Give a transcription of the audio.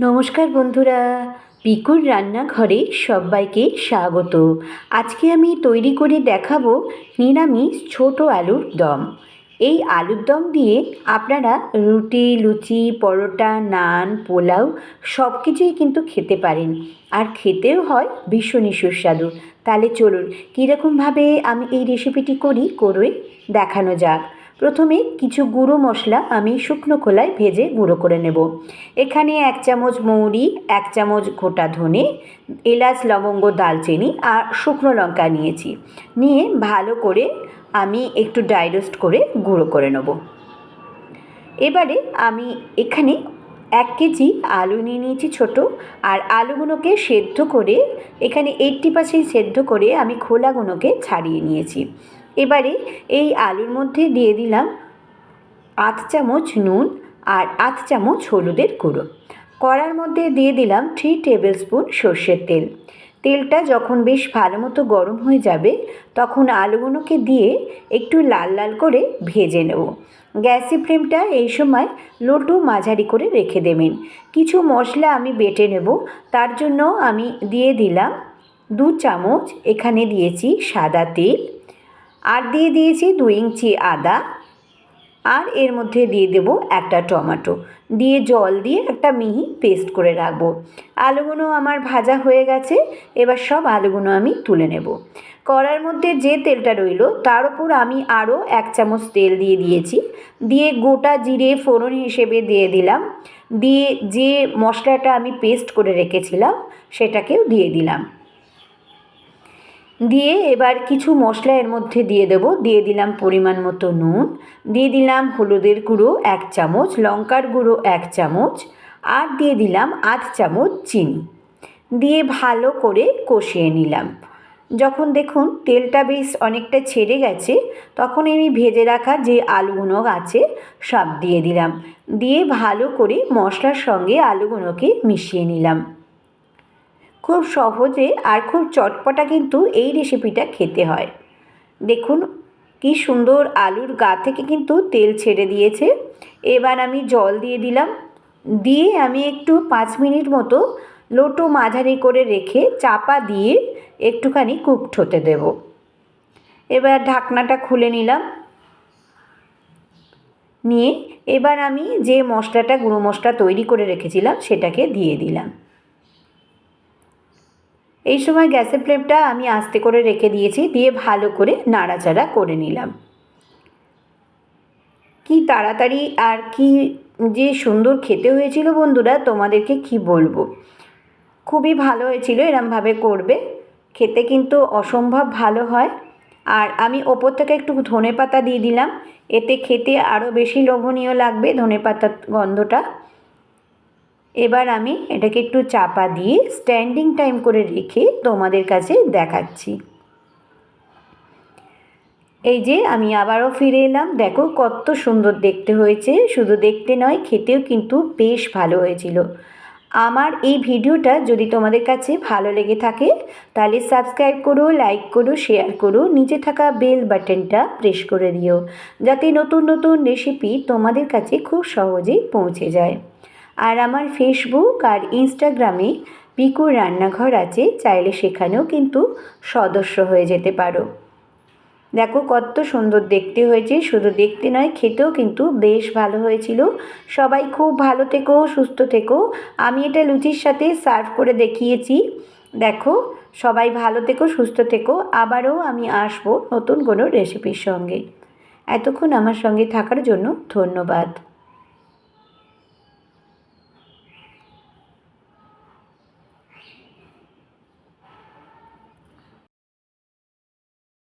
নমস্কার বন্ধুরা। পিকুর রান্নাঘরে সবাইকে স্বাগত। আজকে আমি তৈরি করে দেখাবো নিরামিষ ছোট আলুর দম। এই আলুর দম দিয়ে আপনারা রুটি, লুচি, পরোটা, নান, পোলাও সব কিছুই কিন্তু খেতে পারেন। আর খেতেও হয় ভীষণই সুস্বাদু। তাহলে চলুন, কীরকমভাবে আমি এই রেসিপিটি করি, করে দেখানো যাক। প্রথমে কিছু গুঁড়ো মশলা আমি শুকনো খোলায় ভেজে গুঁড়ো করে নেব। এখানে এক চামচ মৌরি, এক চামচ গোটা ধনে, এলাচ, লবঙ্গ দালচিনি আর শুকনো লঙ্কা নিয়েছি। নিয়ে ভালো করে আমি একটু ড্রাই রোস্ট করে গুঁড়ো করে নেব। এবারে আমি এখানে এক কেজি আলু নিয়ে নিয়েছি ছোটো আর আলুগুলোকে সেদ্ধ করে এখানে এইট্টি পার্সেন্ট সেদ্ধ করে আমি খোলাগুলোকে ছাড়িয়ে নিয়েছি। এবারে এই আলুর মধ্যে দিয়ে দিলাম আধ চামচ নুন আর আধ চামচ হলুদের গুঁড়ো। কড়ার মধ্যে দিয়ে দিলাম থ্রি টেবিল স্পুন সর্ষের তেল। তেলটা যখন বেশ ভালো মতো গরম হয়ে যাবে, তখন আলুগুলোকে দিয়ে একটু লাল লাল করে ভেজে নেব। গ্যাসের ফ্লেমটা এই সময় লোটো মাঝারি করে রেখে দেবেন। কিছু মশলা আমি বেটে নেব, তার জন্য আমি দিয়ে দিলাম দু চামচ, এখানে দিয়েছি সাদা তেল আর দিয়ে দিয়েছি দু ইঞ্চি আদা। আর এর মধ্যে দিয়ে দেব একটা টমেটো। দিয়ে জল দিয়ে একটা মিহি পেস্ট করে রাখব। আলুগুলো আমার ভাজা হয়ে গেছে, এবার সব আলুগুলো আমি তুলে নেব। কড়ার মধ্যে যে তেলটা রইল, তার উপর আমি আরও এক চামচ তেল দিয়ে দিয়েছি। দিয়ে গোটা জিরে ফোড়ন হিসেবে দিয়ে দিলাম। দিয়ে যে মশলাটা আমি পেস্ট করে রেখেছিলাম, সেটাকেও দিয়ে দিলাম। দিয়ে এবার কিছু মশলা এর মধ্যে দিয়ে দেব। দিয়ে দিলাম পরিমাণ মতো নুন। দিয়ে দিলাম হলুদের গুঁড়ো এক চামচ, লঙ্কার গুঁড়ো এক চামচ আর দিয়ে দিলাম আধ চামচ চিনি। দিয়ে ভালো করে কষিয়ে নিলাম। যখন দেখুন তেলটা বেশ অনেকটা ছেড়ে গেছে, তখন আমি ভেজে রাখা যে আলুগুলো আছে সব দিয়ে দিলাম। দিয়ে ভালো করে মশলার সঙ্গে আলুগুলোকে মিশিয়ে নিলাম। খুব সহজে আর খুব চটপটা কিন্তু এই রেসিপিটা খেতে হয়। দেখুন, কি সুন্দর আলুর গা থেকে কিন্তু তেল ছেড়ে দিয়েছে। এবার আমি জল দিয়ে দিলাম। দিয়ে আমি একটু পাঁচ মিনিট মতো লোটো মাঝারি করে রেখে চাপা দিয়ে একটুখানি কুকড হতে দেব। এবার ঢাকনাটা খুলে নিলাম। নিয়ে এবার আমি যে মশলাটা, গুঁড়ো মশলা তৈরি করে রেখেছিলাম, সেটাকে দিয়ে দিলাম। এই সময় গ্যাসের ফ্লেমটা আমি আস্তে করে রেখে দিয়েছি, দিয়ে ভালো করে নাড়াচাড়া করে নিলাম। কি তাড়াতাড়ি আর কি যে সুন্দর খেতে হয়েছিল বন্ধুরা, তোমাদেরকে কি বলব? খুবই ভালো হয়েছিল, এরমভাবে করবে। খেতে কিন্তু অসম্ভব ভালো হয়। আর আমি ওপর থেকে একটু ধনে পাতা দিয়ে দিলাম, এতে খেতে আরও বেশি লোভনীয় লাগবে ধনে পাতার গন্ধটা। এবার আমি এটাকে একটু চাপা দিয়ে স্ট্যান্ডিং টাইম করে রেখে তোমাদের কাছে দেখাচ্ছি। এই যে আমি আবারও ফিরে এলাম। দেখো কত সুন্দর দেখতে হয়েছে। শুধু দেখতে নয়, খেতেও কিন্তু বেশ ভালো হয়েছিল। আমার এই ভিডিওটা যদি তোমাদের কাছে ভালো লেগে থাকে, তাহলে সাবস্ক্রাইব করো লাইক করো শেয়ার করো, নিচে থাকা বেল বাটনটা প্রেস করে দিও, যাতে নতুন নতুন রেসিপি তোমাদের কাছে খুব সহজেই পৌঁছে যায়। আর আমার ফেসবুক আর ইনস্টাগ্রামে পিকুর রান্নাঘর আছে, চাইলে সেখানেও কিন্তু সদস্য হয়ে যেতে পারো। দেখো কত সুন্দর দেখতে হয়েছে, শুধু দেখতে নয়, খেতেও কিন্তু বেশ ভালো হয়েছিল। সবাই খুব ভালো থেকো, সুস্থ থেকো। আমি এটা লুচির সাথে সার্ভ করে দেখিয়েছি। দেখো, সবাই ভালো থেকো, সুস্থ থেকো। আবারও আমি আসব নতুন কোনো রেসিপির সঙ্গে। এতক্ষণ আমার সঙ্গে থাকার জন্য ধন্যবাদ।